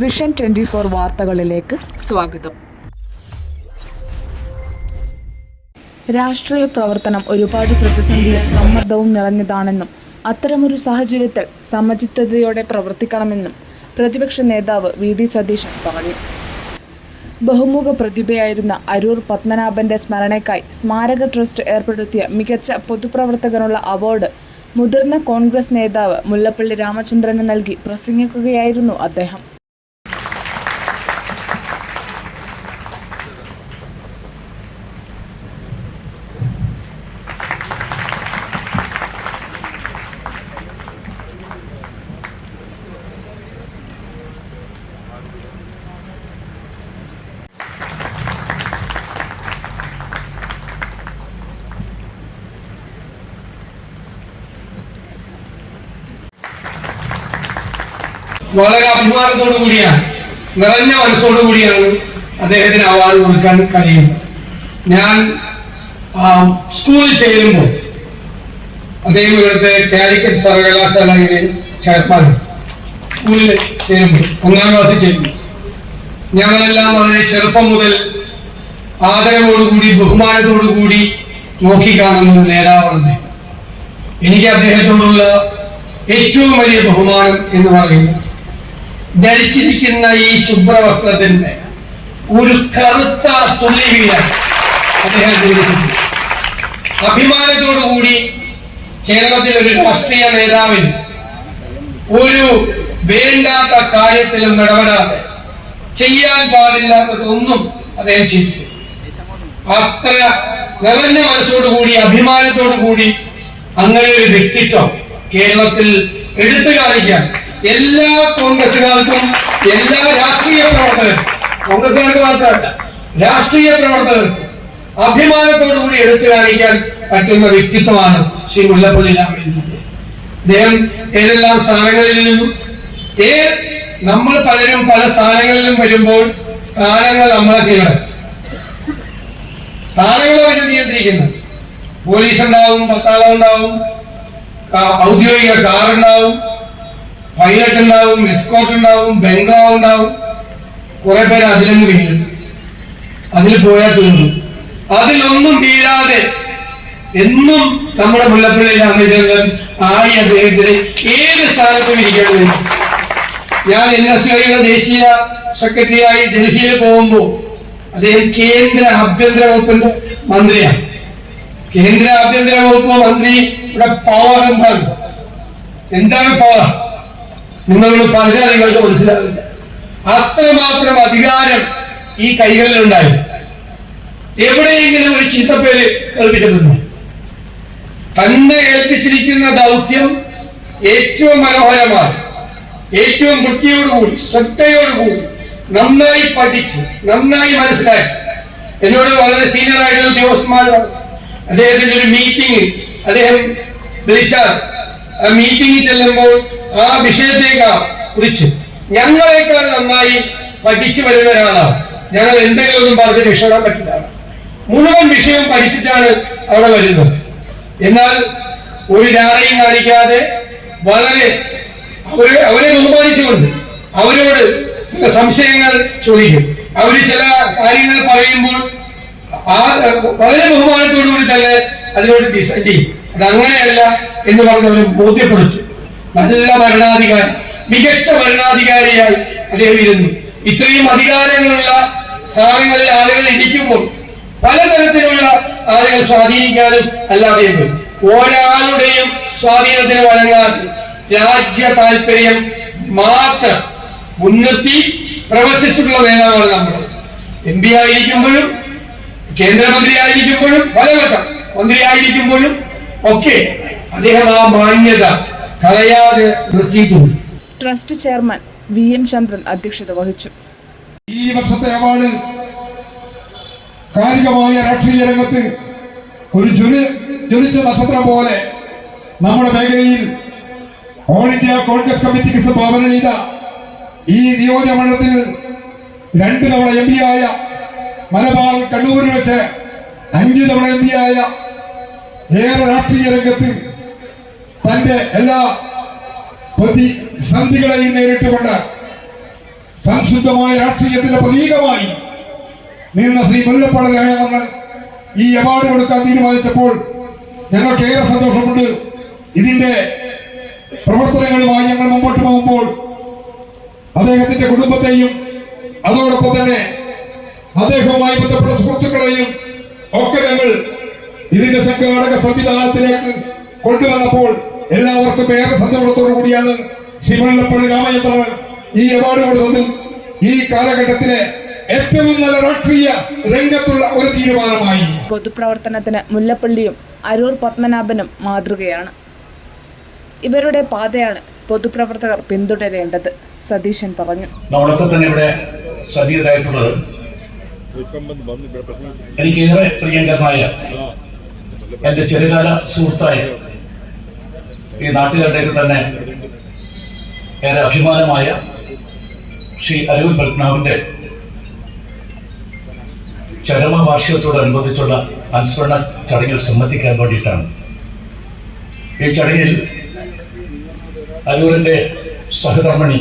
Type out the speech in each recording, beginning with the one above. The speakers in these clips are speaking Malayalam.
വിഷൻ ട്വന്റി ഫോർ വാർത്തകളിലേക്ക് സ്വാഗതം. രാഷ്ട്രീയ പ്രവർത്തനം ഒരുപാട് പ്രതിസന്ധിയും സമ്മർദ്ദവും നിറഞ്ഞതാണെന്നും അത്തരമൊരു സാഹചര്യത്തിൽ സമചിത്തതയോടെ പ്രവർത്തിക്കണമെന്നും പ്രതിപക്ഷ നേതാവ് വി ഡി സതീശൻ പറഞ്ഞു. ബഹുമുഖ പ്രതിഭയായിരുന്ന അരൂർ പത്മനാഭന്റെ സ്മരണയ്ക്കായി സ്മാരക ട്രസ്റ്റ് ഏർപ്പെടുത്തിയ മികച്ച പൊതുപ്രവർത്തകനുള്ള അവാർഡ് മുതിർന്ന കോൺഗ്രസ് നേതാവ് മുല്ലപ്പള്ളി രാമചന്ദ്രന് നൽകി പ്രസംഗിക്കുകയായിരുന്നു അദ്ദേഹം. വളരെ അഭിമാനത്തോടു കൂടിയാണ് നിറഞ്ഞ മനസ്സോടു കൂടിയാണ് അദ്ദേഹത്തിന് അവാർഡ് കൊടുക്കാൻ കഴിയുന്നത്. ഞാൻ സ്കൂളിൽ ചേരുമ്പോൾ അദ്ദേഹം ഇവിടുത്തെ കാലിക്കറ്റ് സർവകലാശാലയുടെ ചേർപ്പാൻ സ്കൂളിൽ ചേരുമ്പോൾ ഒന്നാം ക്ലാസ്സിൽ ചേരുമ്പോൾ ഞങ്ങളെല്ലാം വളരെ ചെറുപ്പം മുതൽ ആദരവോടുകൂടി ബഹുമാനത്തോടുകൂടി നോക്കിക്കാണുന്ന നേതാവാണ് എനിക്ക് അദ്ദേഹത്തോടുള്ള ഏറ്റവും വലിയ ബഹുമാനം എന്ന് പറയുന്നത് ധരിച്ചിരിക്കുന്ന ഈ ശുഭ്രവസ്ത്രത്തിന്റെ ഒരു കറുത്ത തുള്ളി വീഴാൻ അഭിമാനത്തോടുകൂടി കേരളത്തിലെ ഒരു രാഷ്ട്രീയ നേതാവിന് ഒരു വേണ്ടാത്ത കാര്യത്തിലും ഇടപെടാതെ ചെയ്യാൻ പാടില്ലാത്തതൊന്നും അദ്ദേഹം ചെയ്തു അത്ര നിറഞ്ഞ മനസ്സോടുകൂടി അഭിമാനത്തോടുകൂടി അങ്ങനെ ഒരു വ്യക്തിത്വം കേരളത്തിൽ എടുത്തു കാണിക്കാൻ എല്ലാ കോൺഗ്രസുകാർക്കും എല്ലാ രാഷ്ട്രീയ പ്രവർത്തകർക്കും കോൺഗ്രസുകാർക്ക് മാത്രമല്ല രാഷ്ട്രീയ പ്രവർത്തകർക്കും അഭിമാനത്തോടു കൂടി എടുത്തു കാണിക്കാൻ പറ്റുന്ന വ്യക്തിത്വമാണ് ശ്രീ മുല്ലപ്പള്ളി രാമചന്ദ്രൻ അദ്ദേഹം ഏതെല്ലാം സ്ഥാനങ്ങളിൽ നിന്നും ഏ നമ്മൾ പലരും പല സ്ഥാനങ്ങളിലും വരുമ്പോൾ സ്ഥാനങ്ങൾ നമ്മളെ കീഴടക്കും സ്ഥാനങ്ങളെ അവർ നിയന്ത്രിക്കുന്നത് പോലീസ് ഉണ്ടാവും പട്ടാളം ഉണ്ടാവും ഔദ്യോഗിക കാർ ഉണ്ടാവും പൈലറ്റ് ഉണ്ടാവും എസ്കോട്ട് ഉണ്ടാവും ബംഗ്ലാവ് ഉണ്ടാവും. കുറെ പേര് അതിലും വീഴും. അതിൽ പോയാൽ തീർന്നു. അതിലൊന്നും വീഴാതെ എന്നും നമ്മുടെ മുല്ലപ്പള്ളി രാമചന്ദ്രൻ ആയി അദ്ദേഹത്തിന് ഏത് സ്ഥാനത്തും ഇരിക്കാൻ വേണ്ടി ഞാൻ എൻ എസ് ഐയുടെ ദേശീയ സെക്രട്ടറിയായി ഡൽഹിയിൽ പോകുമ്പോൾ അദ്ദേഹം കേന്ദ്ര ആഭ്യന്തര വകുപ്പിന്റെ മന്ത്രിയാണ്. കേന്ദ്ര ആഭ്യന്തര വകുപ്പ് മന്ത്രി ഇവിടെ പവർ എന്താണ് എന്താണ് പവർ നിങ്ങളോട് പറഞ്ഞാൽ നിങ്ങൾക്ക് മനസ്സിലാവില്ല. അത്രമാത്രം അധികാരം ഈ കൈകളിൽ കൈകളിലുണ്ടായിരുന്നു എവിടെയെങ്കിലും ഒരു ചീത്തപ്പേര് കേൾപ്പിച്ചിട്ടുണ്ടോ? തന്നെ ഏൽപ്പിച്ചിരിക്കുന്ന ദൗത്യം ഏറ്റവും മനോഹരമായി ഏറ്റവും വൃത്തിയോടുകൂടി ശ്രദ്ധയോടുകൂടി നന്നായി പഠിച്ച് നന്നായി മനസ്സിലാക്കി എന്നോട് വളരെ സീനിയർ ആയിട്ടുള്ള ഉദ്യോഗസ്ഥന്മാർ. അദ്ദേഹത്തിന്റെ ഒരു മീറ്റിംഗ് അദ്ദേഹം വിളിച്ചാൽ ആ മീറ്റിംഗിൽ ചെല്ലുമ്പോൾ ആ വിഷയത്തേക്കാ കുറിച്ച്. ഞങ്ങളെക്കാൾ നന്നായി പഠിച്ചു വരുന്ന ഒരാളാണ്. ഞങ്ങൾ എന്തെങ്കിലും ഒന്നും പറഞ്ഞ് രക്ഷപ്പെടാൻ പറ്റില്ല. മുഴുവൻ വിഷയം പഠിച്ചിട്ടാണ് അവിടെ വരുന്നത്. എന്നാൽ ഒരു ധാരയും കാണിക്കാതെ വളരെ അവരെ അവരെ ബഹുമാനിച്ചുകൊണ്ട് അവരോട് ചില സംശയങ്ങൾ ചോദിക്കും. അവർ ചില കാര്യങ്ങൾ പറയുമ്പോൾ ആ വളരെ ബഹുമാനത്തോടുകൂടി തന്നെ അതിനോട് ഡിസൈഡ് ചെയ്യും. അത് അങ്ങനെയല്ല എന്ന് പറഞ്ഞ് അവരെ ബോധ്യപ്പെടുത്തും. നല്ല ഭരണാധികാരി മികച്ച ഭരണാധികാരിയായി അദ്ദേഹം ഇരുന്നു. ഇത്രയും അധികാരങ്ങളുള്ള സ്ഥാനങ്ങളിൽ ആളുകൾ ഇരിക്കുമ്പോൾ പലതരത്തിലുള്ള ആളുകൾ സ്വാധീനിക്കാനും അല്ലാതെയും ഒരാളുടെയും സ്വാധീനത്തിന് വഴങ്ങാതെ രാജ്യ താല്പര്യം മാത്രം മുൻനിർത്തി പ്രവർത്തിച്ചിട്ടുള്ള നേതാവാണ് നമ്മൾ എം പി ആയിരിക്കുമ്പോഴും കേന്ദ്രമന്ത്രി ആയിരിക്കുമ്പോഴും പലവട്ടം മന്ത്രി ആയിരിക്കുമ്പോഴും ഒക്കെ അദ്ദേഹം ആ മാന്യത കളയാതെ നിർത്തിയിട്ടുണ്ട്. Trust chairman V M Chandran അധ്യക്ഷത വഹിച്ചു. ഈ വർഷത്തെ അവാർഡ് കായികമായ രാഷ്ട്രീയ രംഗത്ത് ഒരു ജ്വലി ജ്വലിച്ച നക്ഷത്രം പോലെ നമ്മുടെ മേഖലയിൽ ഓൾ ഇന്ത്യ കോൺഗ്രസ് കമ്മിറ്റിക്ക് സംഭാവന ചെയ്ത ഈ നിയോജകമണ്ഡലത്തിൽ രണ്ട് തവണ എം പി ആയ മലബാർ കണ്ണൂരിൽ വെച്ച് അഞ്ച് തവണ എം പി ആയ ഏറെ രാഷ്ട്രീയ രംഗത്ത് തന്റെ എല്ലാ പ്രതിസന്ധികളെയും നേരിട്ടുകൊണ്ട് സംശുദ്ധമായ രാഷ്ട്രീയത്തിന്റെ പ്രതീകമായി നിന്ന ശ്രീ മുല്ലപ്പള്ളി രാമചന്ദ്രൻ ഈ അവാർഡ് കൊടുക്കാൻ തീരുമാനിച്ചപ്പോൾ ഞങ്ങൾക്ക് ഏറെ സന്തോഷമുണ്ട്. ഇതിന്റെ പ്രവർത്തനങ്ങളുമായി ഞങ്ങൾ മുമ്പോട്ട് പോകുമ്പോൾ അദ്ദേഹത്തിന്റെ കുടുംബത്തെയും അതോടൊപ്പം തന്നെ അദ്ദേഹവുമായി ബന്ധപ്പെട്ട സുഹൃത്തുക്കളെയും ഒക്കെ ഞങ്ങൾ ഇതിന്റെ സംഘാടക സംവിധാനത്തിലേക്ക് കൊണ്ടുവന്നപ്പോൾ എല്ലാവർക്കും ഏറെ സന്തോഷത്തോടു കൂടിയാണ് ശ്രീമണ്ണപ്പള്ളി രാമചന്ദ്രൻ ഈ അവാർഡ് കൊടുത്തത് ഈ കാലഘട്ടത്തിലെ ഏറ്റവും നല്ല രാഷ്ട്രീയ രംഗത്തുള്ള ഒരു തീരുമാനമായി. പൊതുപ്രവർത്തനത്തിന് മുല്ലപ്പള്ളിയും അരൂർ പത്മനാഭനും മാതൃകയാണ്. ഇവരുടെ പാതയാണ് പൊതുപ്രവർത്തകർ പിന്തുടരേണ്ടത് സതീശൻ പറഞ്ഞു. നമ്മളൊക്കെ തന്നെ ഇവിടെ സജീവരായിട്ടുള്ളത് എനിക്ക് ഏറെ പ്രിയങ്കരനായ എന്റെ ചെറുകാല സുഹൃത്തായ ഈ നാട്ടുകാരുടെയൊക്കെ തന്നെ ഏറെ അഭിമാനമായ ശ്രീ അരൂർ പത്മനാഭന്റെ ചരമവാർഷികത്തോടനുബന്ധിച്ചുള്ള അനുസ്മരണ ചടങ്ങിൽ സംബന്ധിക്കാൻ വേണ്ടിയിട്ടാണ്. ഈ ചടങ്ങിൽ അരൂരിന്റെ സഹധർമ്മണി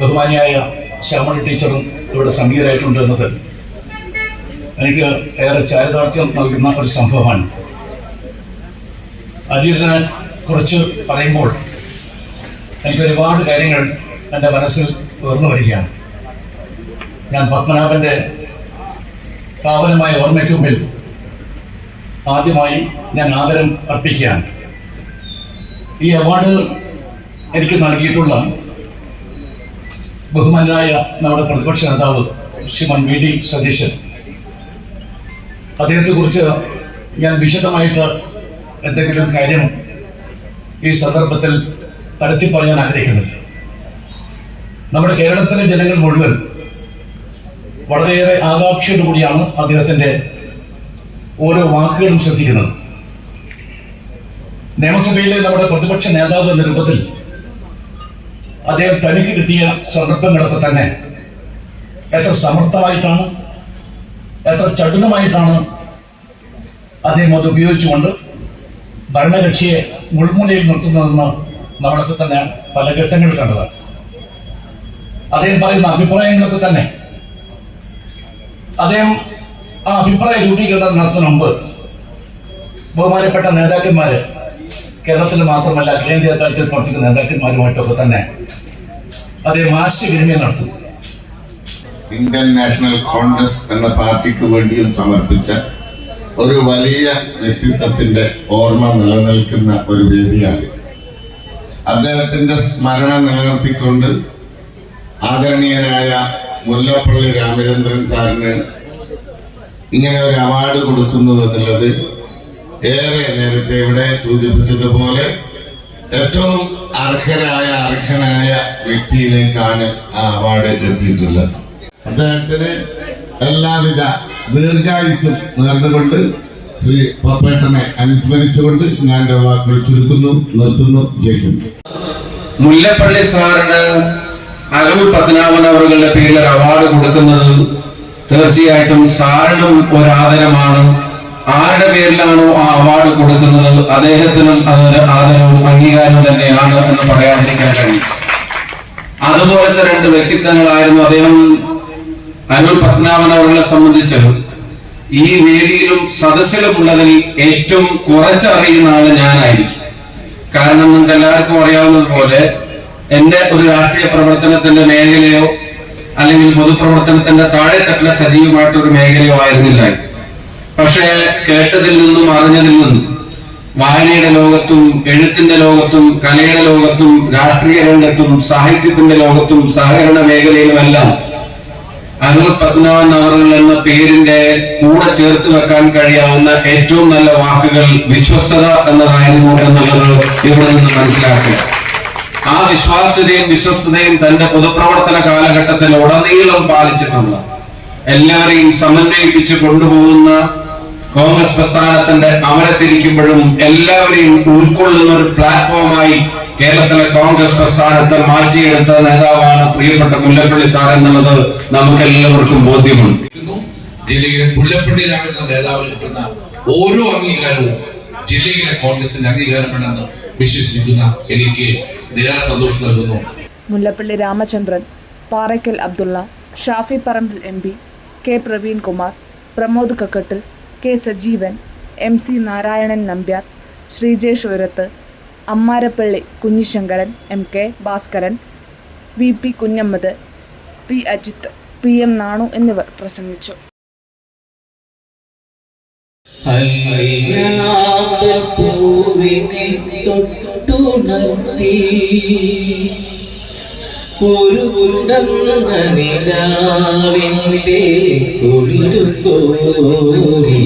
ബഹുമാനിയായ ശ്യാമണി ടീച്ചറും ഇവിടെ സംഗീതരായിട്ടുണ്ട് എന്നത് എനിക്ക് ഏറെ ചാരിതാർത്ഥ്യം നൽകുന്ന ഒരു സംഭവമാണ്. അരിയറിനെ കുറിച്ച് പറയുമ്പോൾ എനിക്ക് ഒരുപാട് കാര്യങ്ങൾ എന്റെ മനസ്സിൽ ഉയർന്നു വരികയാണ്. ഞാൻ പത്മനാഭന്റെ പാവനമായ ഓർമ്മയ്ക്ക് മുമ്പിൽ ആദ്യമായി ഞാൻ ആദരം അർപ്പിക്കുകയാണ്. ഈ അവാർഡ് എനിക്ക് നൽകിയിട്ടുള്ള ബഹുമാനായ നമ്മുടെ പ്രതിപക്ഷ നേതാവ് ശ്രീമൻ വി ഡി സതീശൻ. അദ്ദേഹത്തെക്കുറിച്ച് ഞാൻ വിശദമായിട്ട് എന്തെങ്കിലും കാര്യം ഈ സന്ദർഭത്തിൽ പരത്തി പറയാൻ ആഗ്രഹിക്കുന്നില്ല. നമ്മുടെ കേരളത്തിലെ ജനങ്ങൾ മുഴുവൻ വളരെയേറെ ആകാംക്ഷയോടുകൂടിയാണ് അദ്ദേഹത്തിന്റെ ഓരോ വാക്കുകളും ശ്രദ്ധിക്കുന്നത്. നിയമസഭയിലെ നമ്മുടെ പ്രതിപക്ഷ നേതാവ് എന്ന രൂപത്തിൽ അദ്ദേഹം തനിക്ക് കിട്ടിയ സന്ദർഭങ്ങളൊക്കെ തന്നെ എത്ര സമർത്ഥമായിട്ടാണ് എത്ര ചടുലമായിട്ടാണ് അദ്ദേഹം അത് ഉപയോഗിച്ചുകൊണ്ട് ഭരണകക്ഷിയെ മുൾമുനയിൽ നിർത്തുന്നതെന്ന് നമ്മളൊക്കെ തന്നെ പല ഘട്ടങ്ങളിൽ കണ്ടതാണ്. അദ്ദേഹം പറയുന്ന അഭിപ്രായങ്ങളൊക്കെ തന്നെ. അദ്ദേഹം ആ അഭിപ്രായ രൂപീകരണം നടത്തുന്ന മുമ്പ് ബഹുമാനപ്പെട്ട നേതാക്കന്മാര് കേരളത്തിൽ മാത്രമല്ല കേന്ദ്ര തലത്തിൽ പ്രവർത്തിക്കുന്ന നേതാക്കന്മാരുമായിട്ടൊക്കെ തന്നെ അദ്ദേഹം ആശയവിനിമയം നടത്തുന്നു. ഇന്ത്യൻ നാഷണൽ കോൺഗ്രസ് എന്ന പാർട്ടിക്ക് വേണ്ടിയും സമർപ്പിച്ച ഒരു വലിയ വ്യക്തിത്വത്തിന്റെ ഓർമ്മ നിലനിൽക്കുന്ന ഒരു വേദിയാണിത്. അദ്ദേഹത്തിന്റെ സ്മരണ നിലനിർത്തിക്കൊണ്ട് ആദരണീയനായ മുല്ലപ്പള്ളി രാമചന്ദ്രൻ സാറിന് ഇങ്ങനെ ഒരു അവാർഡ് കൊടുക്കുന്നു എന്നുള്ളത് ഏറെ നേരത്തെ ഇവിടെ സൂചിപ്പിച്ചതുപോലെ ഏറ്റവും അർഹരായ അർഹനായ വ്യക്തിയിലേക്കാണ് ആ അവാർഡ് എത്തിയിട്ടുള്ളത്. അദ്ദേഹത്തിന് എല്ലാവിധ ദീർഘായുസും നേർന്നുകൊണ്ട് ശ്രീ പപ്പേട്ടനെ അനുസ്മരിച്ചുകൊണ്ട് ഞാൻ എന്റെ വാക്കുകൾ ചുരുക്കുന്നു നിർത്തുന്നു. ജയിക്കുന്നു മുല്ലപ്പള്ളി സാറിന് അരൂർ പത്മനാഭൻ അവരുടെ പേരിൽ ഒരു അവാർഡ് കൊടുക്കുന്നത് തീർച്ചയായിട്ടും സാറിനും ഒരു ആദരമാണ് ആരുടെ പേരിലാണോ ആ അവാർഡ് കൊടുക്കുന്നത് അദ്ദേഹത്തിനും അതൊരു ആദരവും അംഗീകാരവും തന്നെയാണ് എന്ന് പറയാതിരിക്കാൻ കഴിയും. അതുപോലത്തെ രണ്ട് വ്യക്തിത്വങ്ങളായിരുന്നു അദ്ദേഹം അരൂർ പത്മനാഭൻ അവരെ സംബന്ധിച്ച് ഈ വേദിയിലും സദസ്സിലും ഉള്ളതിൽ ഏറ്റവും കുറച്ചറിയുന്ന ആൾ ഞാനായിരിക്കും കാരണം നിങ്ങൾക്ക് എല്ലാവർക്കും അറിയാവുന്നതുപോലെ എന്റെ ഒരു രാഷ്ട്രീയ പ്രവർത്തനത്തിന്റെ മേഖലയോ അല്ലെങ്കിൽ പൊതുപ്രവർത്തനത്തിന്റെ താഴെത്തട്ടിലെ സജീവമായിട്ടൊരു ഒരു മേഖലയോ ആയിരുന്നില്ല. പക്ഷേ കേട്ടതിൽ നിന്നും അറിഞ്ഞതിൽ നിന്നും വായനയുടെ ലോകത്തും എഴുത്തിന്റെ ലോകത്തും കലയുടെ ലോകത്തും രാഷ്ട്രീയ രംഗത്തും സാഹിത്യത്തിന്റെ ലോകത്തും സഹകരണ മേഖലയിലുമെല്ലാം അനൂർ പത്മനാഭൻ അവറുകൾ എന്ന പേരിന്റെ കൂടെ ചേർത്ത് വെക്കാൻ കഴിയാവുന്ന ഏറ്റവും നല്ല വാക്കുകൾ വിശ്വസ്തത എന്നതായിരുന്നു എന്നുള്ളത് ഇവിടെ നിന്ന് മനസ്സിലാക്കുക. ആ വിശ്വാസ്യതയും വിശ്വസ്തതയും തന്റെ പൊതുപ്രവർത്തന കാലഘട്ടത്തിൽ ഉടനീളം പാലിച്ചിട്ടുള്ള എല്ലാവരെയും സമന്വയിപ്പിച്ച് കൊണ്ടുപോകുന്ന കോൺഗ്രസ് പ്രസ്ഥാനത്തിന്റെ അമരത്തിരിക്കുമ്പോഴും എല്ലാവരെയും ഉൾക്കൊള്ളുന്ന ഒരു പ്ലാറ്റ്ഫോമായി കേരളത്തിലെ കോൺഗ്രസ് പ്രസ്ഥാനത്തെ മാറ്റിയെടുത്ത നേതാവാണ് പ്രിയപ്പെട്ട മുല്ലപ്പള്ളി സാർ എന്നുള്ളത് നമുക്ക് എല്ലാവർക്കും ബോധ്യമുണ്ട്. ജില്ലയിലെ മുല്ലപ്പള്ളി നേതാവ് നേതാവിന് കിട്ടുന്ന ഓരോ അംഗീകാരവും ജില്ലയിലെ കോൺഗ്രസിന്റെ അംഗീകാരമാണെന്ന് വിശ്വസിക്കുന്ന എനിക്ക് സന്തോഷം നൽകുന്നു Mullappally Ramachandran Parakkal Abdulla Shafi Parambil M P K Praveenkumar Pramod Kakkattil K Sajeevan M C Narayanan Nambiar Sreejesh Urath Ammarappally Kunhisankaran M K Bhaskaran V P Kunhammad P Ajith P M Nanu എന്നിവർ പ്രസംഗിച്ചു. പൂവിനെ തൊട്ടുണർത്തി. ഒരു ഉണ്ടെന്ന നിലാവിന്റെ കുളിരു കോരി